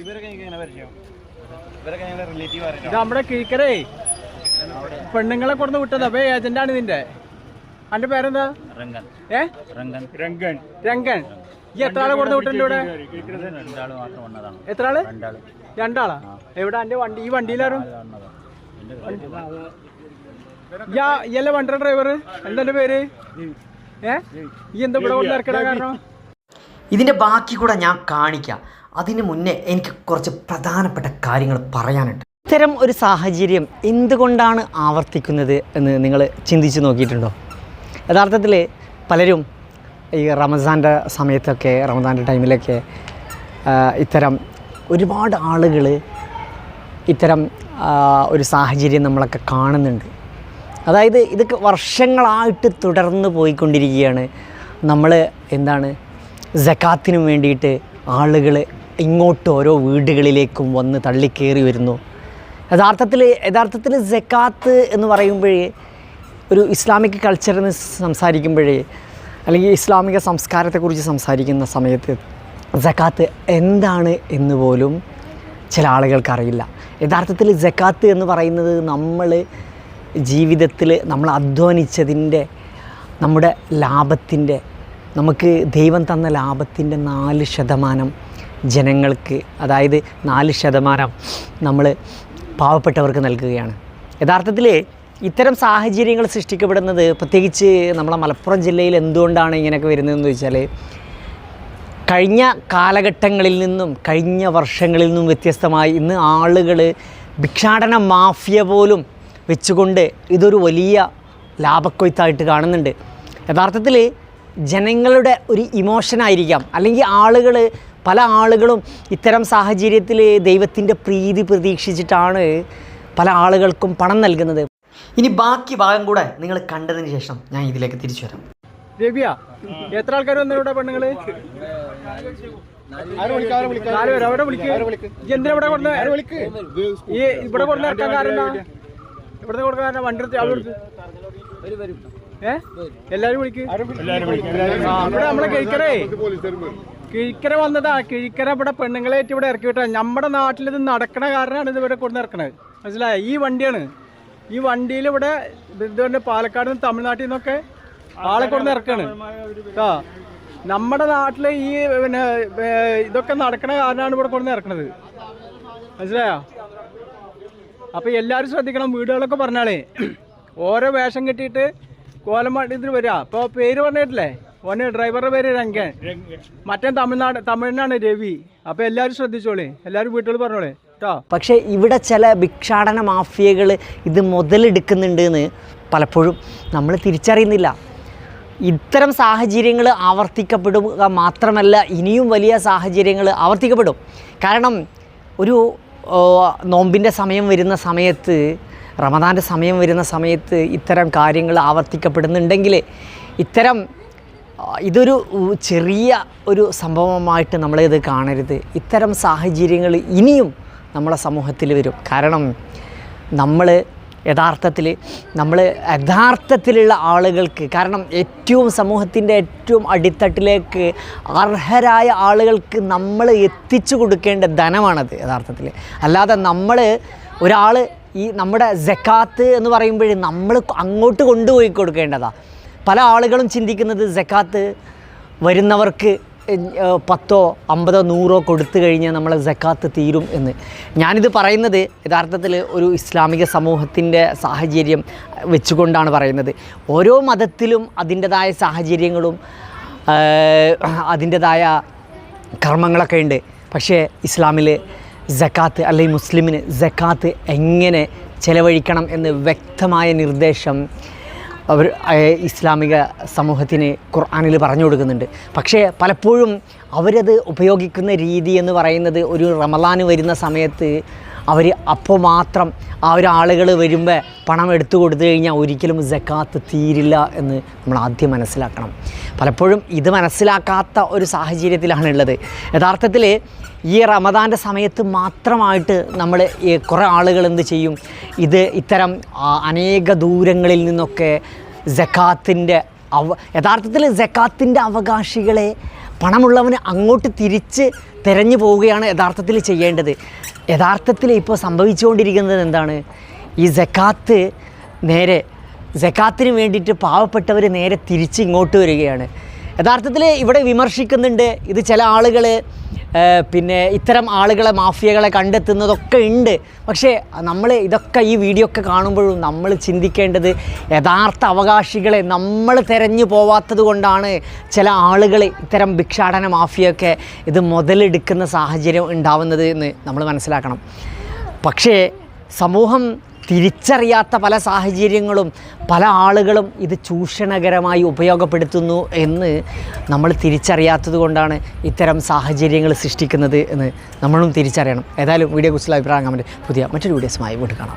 ഇവരൊക്കെ എനിക്ക് എങ്ങനെ പരിചയം. ഇവരൊക്കെ ഞങ്ങളുടെ റിലേറ്റീവ് ഇത് ആയിട്ടാണ് നമ്മുടെ കീക്കറേ പെണ്ണുങ്ങളെ കൊടുന്ന് വിട്ടത്. അപ്പൊ ഏജന്റാണ് ഇതിന്റെ അന്റെ പേരെന്താ? റംഗൻ ഏ? റംഗൻ രംഗൻ. രംഗൻ. ഈ എത്ര ആളെ കൊടുന്ന് വിട്ടുണ്ട് ഇവിടെ? മാത്രം വന്നതാണ്. എത്ര ആൾ? രണ്ടാളാ. എവിടെ അന്റെ വണ്ടി? ഈ വണ്ടിയിലാരും? ഇയല്ലേ വണ്ടി ഡ്രൈവർ എന്താ പേര്? ഏ? ഈ എന്താ ഇവിടെ കൊണ്ടിറക്കണ കാരണം? ഇതിന്റെ ബാക്കി കൂടെ ഞാൻ കാണിക്കാം. അതിന് മുന്നേ എനിക്ക് കുറച്ച് പ്രധാനപ്പെട്ട കാര്യങ്ങൾ പറയാനുണ്ട്. ഇത്തരം ഒരു സാഹചര്യം എന്തുകൊണ്ടാണ് ആവർത്തിക്കുന്നത് എന്ന് നിങ്ങൾ ചിന്തിച്ച് നോക്കിയിട്ടുണ്ടോ? യഥാർത്ഥത്തിൽ പലരും ഈ റമസാന്റെ സമയത്തൊക്കെ റമദാന്റെ ടൈമിലൊക്കെ ഇത്തരം ഒരുപാട് ആളുകൾ ഇത്തരം ഒരു സാഹചര്യം നമ്മളൊക്കെ കാണുന്നുണ്ട്. അതായത് ഇതൊക്കെ വർഷങ്ങളായിട്ട് തുടർന്ന് പോയിക്കൊണ്ടിരിക്കുകയാണ്. നമ്മൾ എന്താണ് ജക്കാത്തിനു വേണ്ടിയിട്ട് ആളുകൾ ഇങ്ങോട്ട് ഓരോ വീടുകളിലേക്കും വന്ന് തള്ളിക്കേറി വരുന്നു. യഥാർത്ഥത്തിൽ യഥാർത്ഥത്തിൽ ജക്കാത്ത് എന്ന് പറയുമ്പോഴേ ഒരു ഇസ്ലാമിക് കൾച്ചറിന് സംസാരിക്കുമ്പോഴേ അല്ലെങ്കിൽ ഇസ്ലാമിക സംസ്കാരത്തെക്കുറിച്ച് സംസാരിക്കുന്ന സമയത്ത് ജക്കാത്ത് എന്താണ് എന്ന് പോലും ചില ആളുകൾക്കറിയില്ല യഥാർത്ഥത്തിൽ ജക്കാത്ത് എന്ന് പറയുന്നത് നമ്മൾ ജീവിതത്തിൽ നമ്മൾ അധ്വാനിച്ചതിന്റെ നമ്മുടെ ലാഭത്തിന്റെ നമുക്ക് ദൈവം തന്ന ലാഭത്തിന്റെ നാല് ശതമാനം ജനങ്ങൾക്ക് അതായത് നാല് ശതമാനം നമ്മൾ പാവപ്പെട്ടവർക്ക് നൽകുകയാണ്. യഥാർത്ഥത്തിൽ ഇത്തരം സാഹചര്യങ്ങൾ സൃഷ്ടിക്കപ്പെടുന്നത് പ്രത്യേകിച്ച് നമ്മളെ മലപ്പുറം ജില്ലയിൽ എന്തുകൊണ്ടാണ് ഇങ്ങനെയൊക്കെ വരുന്നതെന്ന് ചോദിച്ചാൽ കഴിഞ്ഞ കാലഘട്ടങ്ങളിൽ നിന്നും കഴിഞ്ഞ വർഷങ്ങളിൽ നിന്നും വ്യത്യസ്തമായി ഇന്ന് ആളുകൾ ഭിക്ഷാടന മാഫിയ പോലും വെച്ചുകൊണ്ട് ഇതൊരു വലിയ ലാഭക്കൊയ്ത്തായിട്ട് കാണുന്നുണ്ട്. യഥാർത്ഥത്തിൽ ജനങ്ങളുടെ ഒരു ഇമോഷനായിരിക്കാം. അല്ലെങ്കിൽ ആളുകൾ പല ആളുകളും ഇത്തരം സാഹചര്യത്തിൽ ദൈവത്തിന്റെ പ്രീതി പ്രതീക്ഷിച്ചിട്ടാണ് പല ആളുകൾക്കും പണം നൽകുന്നത്. ഇനി ബാക്കി ഭാഗം കൂടെ നിങ്ങൾ കണ്ടതിന് ശേഷം ഞാൻ ഇതിലേക്ക് തിരിച്ചു വരാം. രവിയ എത്ര ആൾക്കാർ വന്നു ഇവിടെ പെണ്ണുങ്ങൾ? എന്തിനാ ഇവിടെ കൊണ്ട് ഈ ഇവിടെ കൊണ്ട് ഇറക്കാൻ കാരണം കൊടുക്കാൻ വണ്ടി എടുത്ത് ആൾ എല്ലാരും വിളിക്ക്. ഇവിടെ നമ്മളെ കിഴിക്കരേ കിഴിക്കര വന്നതാ. കിഴിക്കര ഇവിടെ പെണ്ണുങ്ങളായിട്ട് ഇവിടെ ഇറക്കി വിട്ടാ നമ്മുടെ നാട്ടിൽ ഇത് നടക്കണ കാരണമാണ് ഇത് ഇവിടെ കൊണ്ടു ഇറക്കണത്. മനസ്സിലായ? ഈ വണ്ടിയാണ്. ഈ വണ്ടിയിൽ ഇവിടെ ഇതുകൊണ്ട് പാലക്കാട് നിന്ന് തമിഴ്നാട്ടിൽ നിന്നൊക്കെ ആളെ കൊണ്ട് ഇറക്കാണ്. ആ. നമ്മുടെ നാട്ടിൽ ഈ പിന്നെ ഇതൊക്കെ നടക്കണ കാരണമാണ് ഇവിടെ കൊണ്ടു ഇറക്കണത്. മനസ്സിലായോ? അപ്പൊ എല്ലാരും ശ്രദ്ധിക്കണം വീടുകളൊക്കെ പറഞ്ഞാളേ ഓരോ വേഷം കെട്ടിയിട്ട് കോലമാട്ടിന് വരിക അപ്പൊ പേര് പറഞ്ഞിട്ടില്ലേ? ഓന് ഡ്രൈവറുടെ പേര് രംഗൻ. മറ്റേ തമിഴ്നാട് തമിഴിനാണ് രവി. അപ്പൊ എല്ലാരും ശ്രദ്ധിച്ചോളേ. എല്ലാരും വീട്ടുകൾ പറഞ്ഞോളേ. പക്ഷെ പക്ഷേ ഇവിടെ ചില ഭിക്ഷാടന മാഫിയകൾ ഇത് മുതലെടുക്കുന്നുണ്ട് എന്ന് പലപ്പോഴും നമ്മൾ തിരിച്ചറിയുന്നില്ല. ഇത്തരം സാഹചര്യങ്ങൾ ആവർത്തിക്കപ്പെടുക മാത്രമല്ല ഇനിയും വലിയ സാഹചര്യങ്ങൾ ആവർത്തിക്കപ്പെടും. കാരണം ഒരു നോമ്പിന്റെ സമയം വരുന്ന സമയത്ത് റമദാന്റെ സമയം വരുന്ന സമയത്ത് ഇത്തരം കാര്യങ്ങൾ ആവർത്തിക്കപ്പെടുന്നുണ്ടെങ്കിൽ ഇത്തരം ഇതൊരു ചെറിയ ഒരു സംഭവമായിട്ട് നമ്മളിത് കാണരുത്. ഇത്തരം സാഹചര്യങ്ങൾ ഇനിയും നമ്മളെ സമൂഹത്തിൽ വരും. കാരണം നമ്മൾ യഥാർത്ഥത്തിൽ നമ്മൾ യഥാർത്ഥത്തിലുള്ള ആളുകൾക്ക് കാരണം ഏറ്റവും സമൂഹത്തിന്റെ ഏറ്റവും അടിത്തട്ടിലേക്ക് അർഹരായ ആളുകൾക്ക് നമ്മൾ എത്തിച്ചു കൊടുക്കേണ്ട ധനമാണത് യഥാർത്ഥത്തിൽ. അല്ലാതെ നമ്മൾ ഒരാൾ ഈ നമ്മുടെ ജക്കാത്ത് എന്ന് പറയുമ്പോൾ നമ്മൾ അങ്ങോട്ട് കൊണ്ടുപോയി കൊടുക്കേണ്ടതാണ് പല ആളുകളും ചിന്തിക്കുന്നത് ജക്കാത്ത് വരുന്നവർക്ക് പത്തോ അമ്പതോ നൂറോ കൊടുത്തു കഴിഞ്ഞാൽ നമ്മൾ ജക്കാത്ത് തീരും എന്ന്. ഞാനിത് പറയുന്നത് യഥാർത്ഥത്തിൽ ഒരു ഇസ്ലാമിക സമൂഹത്തിന്റെ സാഹചര്യം വെച്ചുകൊണ്ടാണ് പറയുന്നത്. ഓരോ മതത്തിലും അതിന്റെതായ സാഹചര്യങ്ങളും അതിന്റെതായ കർമ്മങ്ങളൊക്കെ ഉണ്ട്. പക്ഷേ ഇസ്ലാമിൽ ജക്കാത്ത് അല്ലെങ്കിൽ മുസ്ലിമിന് ജക്കാത്ത് എങ്ങനെ ചെലവഴിക്കണം എന്ന് വ്യക്തമായ നിർദ്ദേശം അവർ ഇസ്ലാമിക സമൂഹത്തിന് ഖുർആാനിൽ പറഞ്ഞു കൊടുക്കുന്നുണ്ട്. പക്ഷേ പലപ്പോഴും അവരത് ഉപയോഗിക്കുന്ന രീതി എന്ന് പറയുന്നത് ഒരു റമലാന് വരുന്ന സമയത്ത് അവർ അപ്പോൾ മാത്രം ആ ഒരു ആളുകൾ വരുമ്പോൾ പണം എടുത്തു കൊടുത്തു കഴിഞ്ഞാൽ ഒരിക്കലും ജക്കാത്ത് തീരില്ല എന്ന് നമ്മൾ ആദ്യം മനസ്സിലാക്കണം. പലപ്പോഴും ഇത് മനസ്സിലാക്കാത്ത ഒരു സാഹചര്യത്തിലാണുള്ളത് യഥാർത്ഥത്തിൽ ഈ റമദാന്റെ സമയത്ത് മാത്രമായിട്ട് നമ്മൾ കുറേ ആളുകൾ എന്ത് ചെയ്യും? ഇത് ഇത്തരം അനേക ദൂരങ്ങളിൽ നിന്നൊക്കെ ജക്കാത്തിന്റെ അവ യഥാർത്ഥത്തിൽ ജക്കാത്തിന്റെ അവകാശികളെ പണമുള്ളവന് അങ്ങോട്ട് തിരിച്ച് തിരഞ്ഞു പോവുകയാണ് യഥാർത്ഥത്തിൽ ചെയ്യേണ്ടത്. യഥാർത്ഥത്തിൽ ഇപ്പോൾ സംഭവിച്ചുകൊണ്ടിരിക്കുന്നത് എന്താണ്? ഈ ജക്കാത്ത് നേരെ ജക്കാത്തിന് വേണ്ടിയിട്ട് പാവപ്പെട്ടവർ നേരെ തിരിച്ച് ഇങ്ങോട്ട് വരികയാണ്. യഥാർത്ഥത്തിൽ ഇവിടെ വിമർശിക്കുന്നുണ്ട്. ഇത് ചില ആളുകൾ പിന്നെ ഇത്തരം ആളുകളെ മാഫിയകളെ കണ്ടെത്തുന്നതൊക്കെ ഉണ്ട്. പക്ഷേ നമ്മൾ ഇതൊക്കെ ഈ വീഡിയോ ഒക്കെ കാണുമ്പോഴും നമ്മൾ ചിന്തിക്കേണ്ടത് യഥാർത്ഥ അവകാശികളെ നമ്മൾ തിരഞ്ഞു പോവാത്തത് കൊണ്ടാണ് ചില ആളുകൾ ഇത്തരം ഭിക്ഷാടന മാഫിയൊക്കെ ഇത് മുതലെടുക്കുന്ന സാഹചര്യം ഉണ്ടാവുന്നത് എന്ന് നമ്മൾ മനസ്സിലാക്കണം. പക്ഷേ സമൂഹം തിരിച്ചറിയാത്ത പല സാഹചര്യങ്ങളും പല ആളുകളും ഇത് ചൂഷണകരമായി ഉപയോഗപ്പെടുത്തുന്നു എന്ന് നമ്മൾ തിരിച്ചറിയാത്തത് കൊണ്ടാണ് ഇത്തരം സാഹചര്യങ്ങൾ സൃഷ്ടിക്കുന്നത് എന്ന് നമ്മളും തിരിച്ചറിയണം. ഏതായാലും വീഡിയോ കുറിച്ചുള്ള അഭിപ്രായം കമന്റ് പുതിയ മറ്റൊരു വീഡിയോസുമായി വീണ്ടും കാണാം.